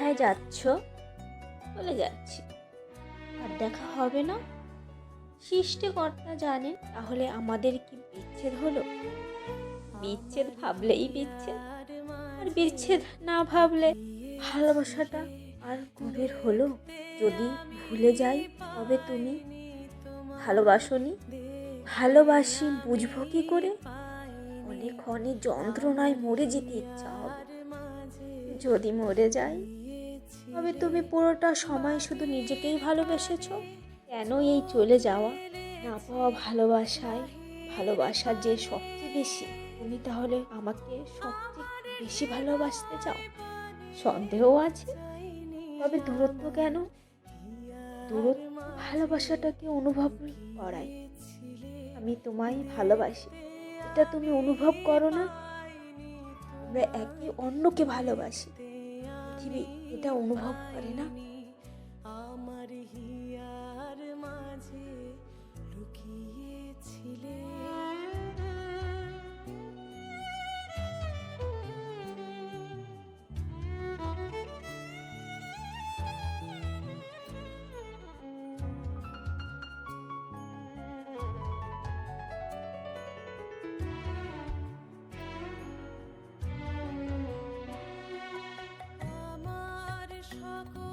কোথায় যাচ্ছ? চলে যাচ্ছি। আর দেখা হবে না? সৃষ্টিকর্তা জানেন তাহলে আমাদের কি বিচ্ছেদ হলো? বিচ্ছেদ ভাবলেই বিচ্ছেদ। আর বিচ্ছেদ না ভাবলে ভালোবাসাটা আর গভীর হলো? যদি ভুলে যাই তবে তুমি ভালোবাসনি? ভালোবাসি বুঝব কি করে? অনেক অনেক যন্ত্রণায় মরে যেতে ইচ্ছা হবে। যদি মরে যাই তবে তুমি পুরোটা সময় শুধু নিজেকেই ভালোবেসেছ? কেন এই চলে যাওয়া? না পাওয়া ভালোবাসায় ভালোবাসা যে সবচেয়ে বেশি, তুমি তাহলে আমাকে সবচেয়ে বেশি ভালোবাসতে চাও? সন্দেহ আছে? তবে দূরত্ব কেন? দূরত্ব ভালোবাসাটাকে অনুভব করায়। আমি তোমায় ভালোবাসি। এটা তুমি অনুভব করো না। আমরা একে অন্যকে ভালোবাসি। পৃথিবী এটা অনুভব করে না? cor